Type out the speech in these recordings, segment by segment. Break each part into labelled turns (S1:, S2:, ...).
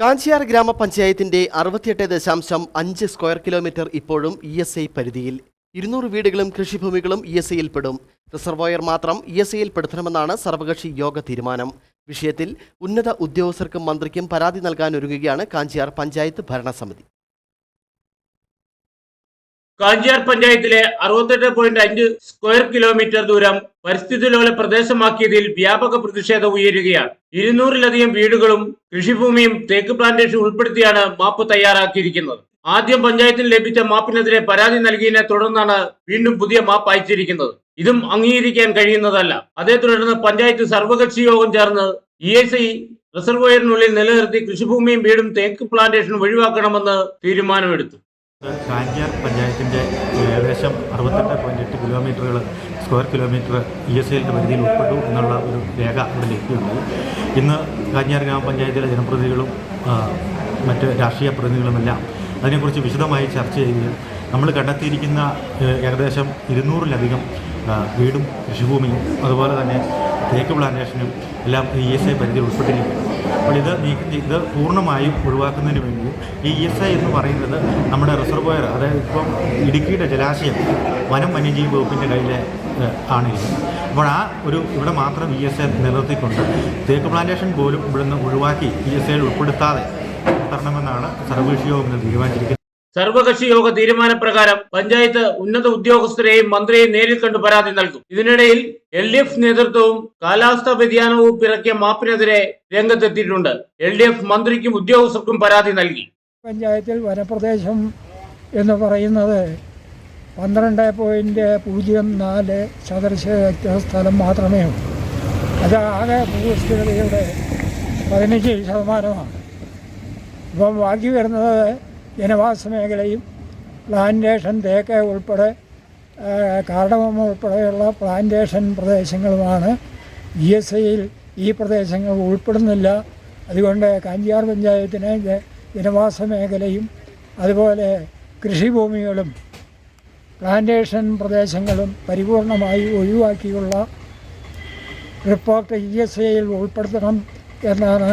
S1: കാഞ്ചിയാർ ഗ്രാമപഞ്ചായത്തിന്റെ അറുപത്തിയെട്ട് ദശാംശം അഞ്ച് സ്ക്വയർ കിലോമീറ്റർ ഇപ്പോഴും ഇ എസ് ഐ പരിധിയിൽ. ഇരുന്നൂറ് വീടുകളും കൃഷിഭൂമികളും ഇ എസ് ഐയിൽപ്പെടും പെടും. റിസർവോയർ മാത്രം ഇ എസ് ഐയിൽ പെടുത്തണമെന്നാണ് സർവകക്ഷി യോഗ തീരുമാനം. വിഷയത്തിൽ ഉന്നത ഉദ്യോഗസ്ഥർക്കും മന്ത്രിക്കും പരാതി നൽകാനൊരുങ്ങുകയാണ് കാഞ്ചിയാർ പഞ്ചായത്ത് ഭരണസമിതി.
S2: കാഞ്ചിയാർ പഞ്ചായത്തിലെ അറുപത്തെട്ട് പോയിന്റ് അഞ്ച് സ്ക്വയർ കിലോമീറ്റർ ദൂരം പരിസ്ഥിതി ലോല പ്രദേശമാക്കിയതിൽ വ്യാപക പ്രതിഷേധം ഉയരുകയാണ്. ഇരുന്നൂറിലധികം വീടുകളും കൃഷിഭൂമിയും തേക്ക് പ്ലാന്റേഷൻ ഉൾപ്പെടുത്തിയാണ് മാപ്പ് തയ്യാറാക്കിയിരിക്കുന്നത്. ആദ്യം പഞ്ചായത്തിന് ലഭിച്ച മാപ്പിനെതിരെ പരാതി നൽകിയതിനെ തുടർന്നാണ് വീണ്ടും പുതിയ മാപ്പ് അയച്ചിരിക്കുന്നത്. ഇതും അംഗീകരിക്കാൻ കഴിയുന്നതല്ല. അതേ തുടർന്ന് പഞ്ചായത്ത് സർവകക്ഷി യോഗം ചേർന്ന് ഇ എസ് ഐ റിസർവോയറിനുള്ളിൽ നിലനിർത്തി കൃഷിഭൂമിയും വീടും തേക്ക് പ്ലാന്റേഷനും ഒഴിവാക്കണമെന്ന് തീരുമാനമെടുത്തു.
S3: കാഞ്ചിയാർ പഞ്ചായത്തിന്റെ ഏകദേശം അറുപത്തെട്ട് പോയിന്റ് എട്ട് കിലോമീറ്ററുകൾ സ്ക്വയർ കിലോമീറ്റർ ഇ എസ് എല്ലിന്റെ പരിധിയിൽ ഉൾപ്പെട്ടു എന്നുള്ള ഒരു രേഖ ഇവിടെ ലഭ്യമുണ്ട് ഇന്ന് കാഞ്ഞാർ ഗ്രാമപഞ്ചായത്തിലെ ജനപ്രതിനിധികളും മറ്റ് രാഷ്ട്രീയ പ്രതിനിധികളുമെല്ലാം അതിനെക്കുറിച്ച് വിശദമായി ചർച്ച ചെയ്യുകയും നമ്മൾ കണ്ടെത്തിയിരിക്കുന്ന ഏകദേശം ഇരുന്നൂറിലധികം വീടും കൃഷിഭൂമിയും അതുപോലെ തന്നെ തേക്ക് പ്ലാന്റേഷനും എല്ലാം ഇ എസ് ഐ പരിധിയിൽ ഉൾപ്പെട്ടിരിക്കുന്നു. അപ്പോൾ ഇത് ഇത് പൂർണമായും ഒഴിവാക്കുന്നതിന് വേണ്ടി ഈ ഇ എസ് ഐ എന്ന് പറയുന്നത് നമ്മുടെ റിസർവോയർ അതായത് ഇപ്പം ഇടുക്കിയുടെ ജലാശയം വനം വന്യജീവി വകുപ്പിന്റെ കയ്യിലെ ആണിരിക്കുന്നത് അപ്പോൾ ആ ഒരു ഇവിടെ മാത്രം ഇ എസ് ഐ നിലനിർത്തിക്കൊണ്ട് തേക്ക് പ്ലാന്റേഷൻ പോലും ഇവിടുന്ന് ഒഴിവാക്കി ഇ എസ് ഐയിൽ ഉൾപ്പെടുത്താതെ തരണമെന്നാണ് സർവകക്ഷി യോഗം തീരുമാനിച്ചിരിക്കുന്നത്.
S2: സർവകക്ഷി യോഗ തീരുമാനപ്രകാരം പഞ്ചായത്ത് ഉന്നത ഉദ്യോഗസ്ഥരെയും മന്ത്രിയെയും നേരിൽ കണ്ട് പരാതി നൽകും. ഇതിനിടയിൽ എൽ ഡി എഫ് നേതൃത്വവും കാലാവസ്ഥാ വ്യതിയാന വകുപ്പ് ഇറക്കിയ മാപ്പിനെതിരെ രംഗത്തെത്തിയിട്ടുണ്ട്. എൽ ഡി എഫ് മന്ത്രിക്കും ഉദ്യോഗസ്ഥർക്കും പരാതി നൽകി.
S4: പഞ്ചായത്തിൽ വനപ്രദേശം എന്ന് പറയുന്നത് പന്ത്രണ്ട് പോയിന്റ് പൂജ്യം നാല് ചതുരശ്ര സ്ഥലം മാത്രമേ ഉള്ളൂ. അത് ആകെ ഭൂവിസ്തൃതിയുടെ പതിനഞ്ച് ശതമാനമാണ്. ഇപ്പം ബാക്കി വരുന്നത് ജനവാസ മേഖലയും പ്ലാന്റേഷൻ തേക്ക് ഉൾപ്പെടെ കാർഡമം ഉൾപ്പെടെയുള്ള പ്ലാന്റേഷൻ പ്രദേശങ്ങളുമാണ്. ഇ എസ് ഐയിൽ ഈ പ്രദേശങ്ങൾ ഉൾപ്പെടുന്നില്ല. അതുകൊണ്ട് കാഞ്ചിയാർ പഞ്ചായത്തിന് ജ- ജനവാസ മേഖലയും അതുപോലെ കൃഷിഭൂമികളും പ്ലാന്റേഷൻ പ്രദേശങ്ങളും പരിപൂർണമായി ഒഴിവാക്കിയുള്ള റിപ്പോർട്ട് ഇ എസ് ഐയിൽ ഉൾപ്പെടുത്തണം എന്നാണ്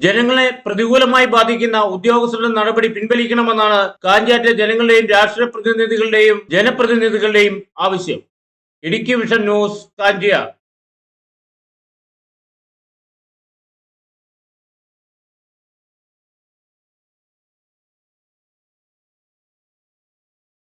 S2: ജനങ്ങളെ പ്രതികൂലമായി ബാധിക്കുന്ന ഉദ്യോഗസ്ഥരുടെ നടപടി പിൻവലിക്കണമെന്നാണ് കാഞ്ചാറ്റെ ജനങ്ങളുടെയും രാഷ്ട്രീയ പ്രതിനിധികളുടെയും ജനപ്രതിനിധികളുടെയും ആവശ്യം. Idukki vision news Kanchiyar